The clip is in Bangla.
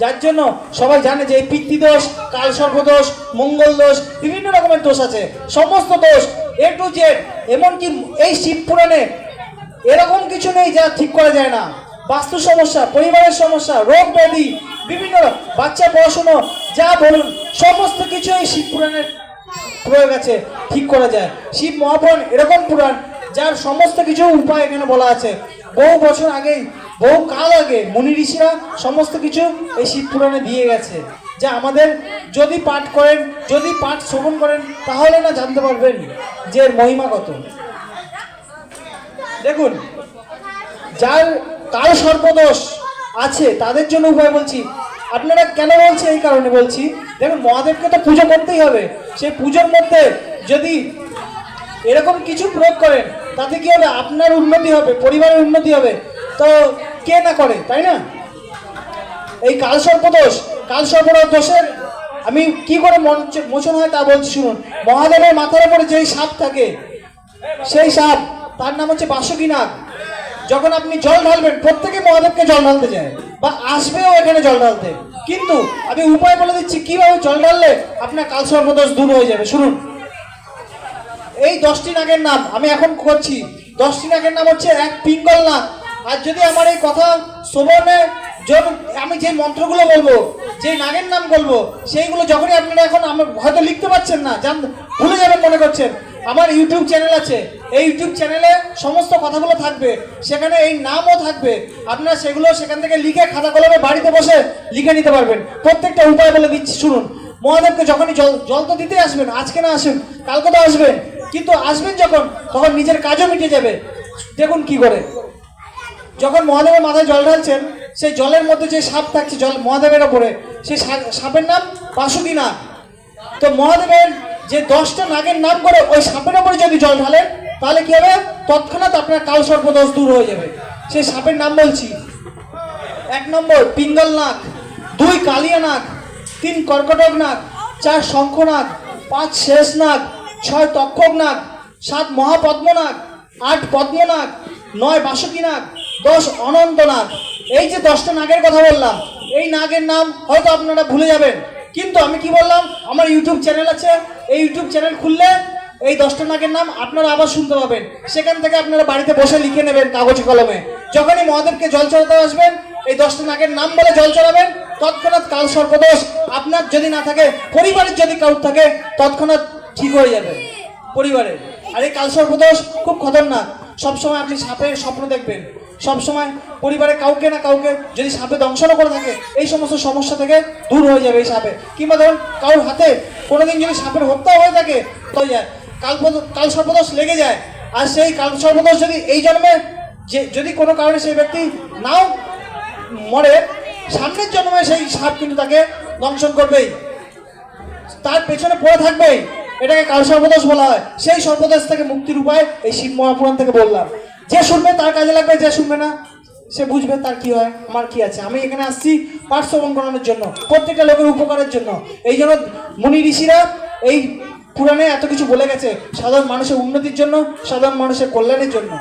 যার জন্য সবাই জানে যে এই পিতৃদোষ কাল সর্পদোষ মঙ্গল দোষ, বিভিন্ন রকমের দোষ আছে। সমস্ত দোষ এ টু জেড এমনকি এই শিব পুরাণে এরকম কিছু নেই যা ঠিক করা যায় না। বাস্তু সমস্যা, পরিবারের সমস্যা, রোগ ব্যাধি, বিভিন্ন বাচ্চা পড়াশুনো, যা বলুন, সমস্ত কিছু এই শিব পুরাণের প্রয়োগ আছে, ঠিক করা যায়। শিব মহাপুরাণ এরকম পুরাণ, যার সমস্ত কিছু উপায় এখানে বলা আছে। বহু বছর আগেই বহু কাল আগে মুনি ঋষিরা সমস্ত কিছু এই শিব পুরাণে দিয়ে গেছে। যা আমাদের যদি পাঠ করেন, যদি পাঠ শ্রবণ করেন, তাহলে না জানতে পারবেন যে এর মহিমা কত। দেখুন, যার কাল সর্পদোষ আছে, তাদের জন্য উপায় বলছি। আপনারা কেন বলছি এই কারণে বলছি? দেখুন, মহাদেবকে তো পুজো করতেই হবে। সেই পুজোর মধ্যে যদি এরকম কিছু প্রয়োগ করেন, তাতে কি হবে? আপনার উন্নতি হবে, পরিবারের উন্নতি হবে। তো কে না করে, তাই না? এই কাল সর্পদোষ, কাল সর্পদোষের আমি কি করে মোচন হয় তা বলছি শুনুন। মহাদেবের মাথার উপরে যেই সাপ থাকে, সেই সাপ, তার নাম হচ্ছে বাসুকি নাগ যখন আপনি জল ঢালবেন, প্রত্যেকে মহাদেবকে জল ঢালতে যায় বা আসবেও এখানে জল ঢালতে। কিন্তু আমি উপায় বলে দিচ্ছি, কীভাবে জল ঢাললে আপনার কাল সর্বদোষ দূর হয়ে যাবে? শুনুন। এই দশটি নাগের নাম আমি এখন করছি। দশটি নাগের নাম হচ্ছে এক পিঙ্গল নাগ আর যদি আমার এই কথা শ্রবণে আমি যে মন্ত্রগুলো বলব, যে নাগের নাম বলব, সেইগুলো যখনই আপনারা এখন আমার হয়তো লিখতে পারছেন না, জান, ভুলে যাবেন মনে করছেন। আমার ইউটিউব চ্যানেল আছে, এই ইউটিউব চ্যানেলে সমস্ত কথাগুলো থাকবে, সেখানে এই নামও থাকবে। আপনারা সেগুলো সেখান থেকে লিখে খাতা কলমে বাড়িতে বসে লিখে নিতে পারবেন। প্রত্যেকটা উপায় বলে দিচ্ছি, শুনুন। মহাদেবকে যখনই জল জল তো দিতে আসবেন, আজকে না আসেন, কালকে তো আসবেন। কিন্তু আসবেন যখন, তখন নিজের কাজও মিটে যাবে। দেখুন কি করে। যখন মহাদেবের মাথায় জল ঢালছেন, সেই জলের মধ্যে যে সাপ থাকছে, জল মহাদেবের ওপরে সেই সাপের নাম বাসুকি নাগ তো মহাদেবের যে দশটা নাগের নাম করে ওই সাপের ওপরে যদি জল ঢালেন, তাহলে কি হবে? তৎক্ষণাৎ আপনার কাল সর্পদোষ দূর হয়ে যাবে। সেই সাপের নাম বলছি। এক নম্বর, পিঙ্গল নাগ, দুই কালিয়া নাগ, তিন কর্কটক নাগ, চার শঙ্খ নাগ পাঁচ শেষ নাগ, ছয় তক্ষক নাগ, সাত মহাপদ্মনাগ, আট পদ্মনাগ, নয় বাসুকি নাগ দশ অনন্ত নাগ এই যে দশটা নাগের কথা বললাম, এই নাগের নাম হয়তো আপনারা ভুলে যাবেন। কিন্তু আমি কি বললাম, আমার ইউটিউব চ্যানেল আছে, এই ইউটিউব চ্যানেল খুললে এই দশটা নাগের নাম আপনারা আবার শুনতে পাবেন। সেখান থেকে আপনারা বাড়িতে বসে লিখে নেবেন কাগজে কলমে। যখনই মহাদেবকে জল চড়াতে আসবেন, এই দশটা নাগের নাম বলে জল চড়াবেন তৎক্ষণাৎ কাল সর্পদোষ আপনার যদি না থাকে, পরিবারের যদি কারোর থাকে, তৎক্ষণাৎ ঠিক হয়ে যাবে। পরিবারে আর এই কাল সর্পদোষ খুব খতরনাক। সবসময় আপনি সাপের স্বপ্ন দেখবেন। সবসময় পরিবারে কাউকে না কাউকে যদি সাপে দংশনও করে থাকে, এই সমস্ত সমস্যা থেকে দূর হয়ে যাবে এই সাপে। কিংবা ধরুন কারোর হাতে কোনোদিন যদি সাপের হত্যা হয়ে থাকে, হয়ে যায়, কাল কাল সর্বদোষ লেগে যায়। আর সেই কাল সর্বদোষ যদি এই জন্মে যে যদি কোনো কারণে সেই ব্যক্তি নাও মরে, সামনের জন্মে সেই সাপ কিন্তু তাকে দংশন করবেই। তার পেছনে পড়ে থাকবেই। এটাকে কাল সর্বদোষ বলা হয়। সেই সর্বদোষ থেকে মুক্তির উপায় এই শিব মহাপুরাণ থেকে বললাম। যে শুনবে তার কাজে লাগবে, যে শুনবে না, সে বুঝবে তার কি হয়, আমার কি আছে। আমি এখানে আসছি পাঠ শ্রবণ করানোর জন্য, প্রত্যেকটা লোকের উপকারের জন্য। এই জন্য মুনি ঋষিরা এই পুরাণে এত কিছু বলে গেছে, সাধারণ মানুষের উন্নতির জন্য, সাধারণ মানুষের কল্যাণের জন্য।